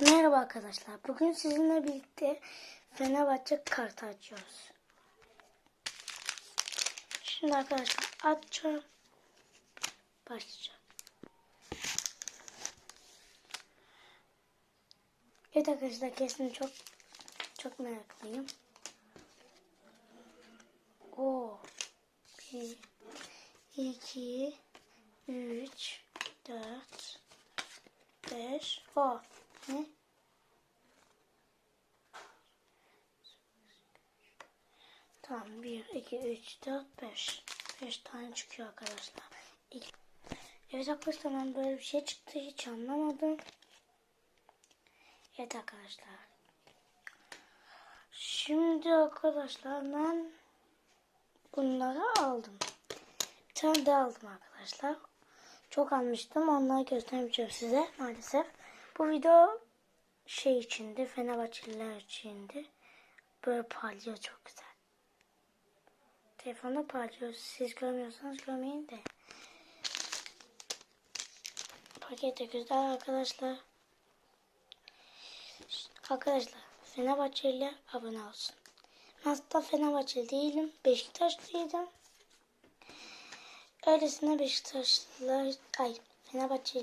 Merhaba arkadaşlar. Bugün sizinle birlikte Fenerbahçe kartı açıyoruz. Şimdi arkadaşlar açacağım. Başlayacağım. Evet arkadaşlar kesin çok çok meraklıyım. O 1 2 3 4 5 O ne? Tamam 1 2 3 4 5 5 tane çıkıyor arkadaşlar. Evet arkadaşlar ben böyle bir şey çıktı hiç anlamadım. Evet arkadaşlar. Şimdi arkadaşlar ben bunları aldım. Bir tane daha aldım arkadaşlar. Çok almıştım. Onları göstermeyeceğim size maalesef. Bu video şey içindi. Fenerbahçeliler içindi. Böyle parlıyor çok güzel. Telefonda parlıyor. Siz görmüyorsanız görmeyin de. Paket de güzel arkadaşlar. Arkadaşlar Fenerbahçeliler abone olsun. Ben aslında Fenerbahçeli değilim. Beşiktaşlıydım. Öylesine Beşiktaşlılar, ay Fenerbahçeli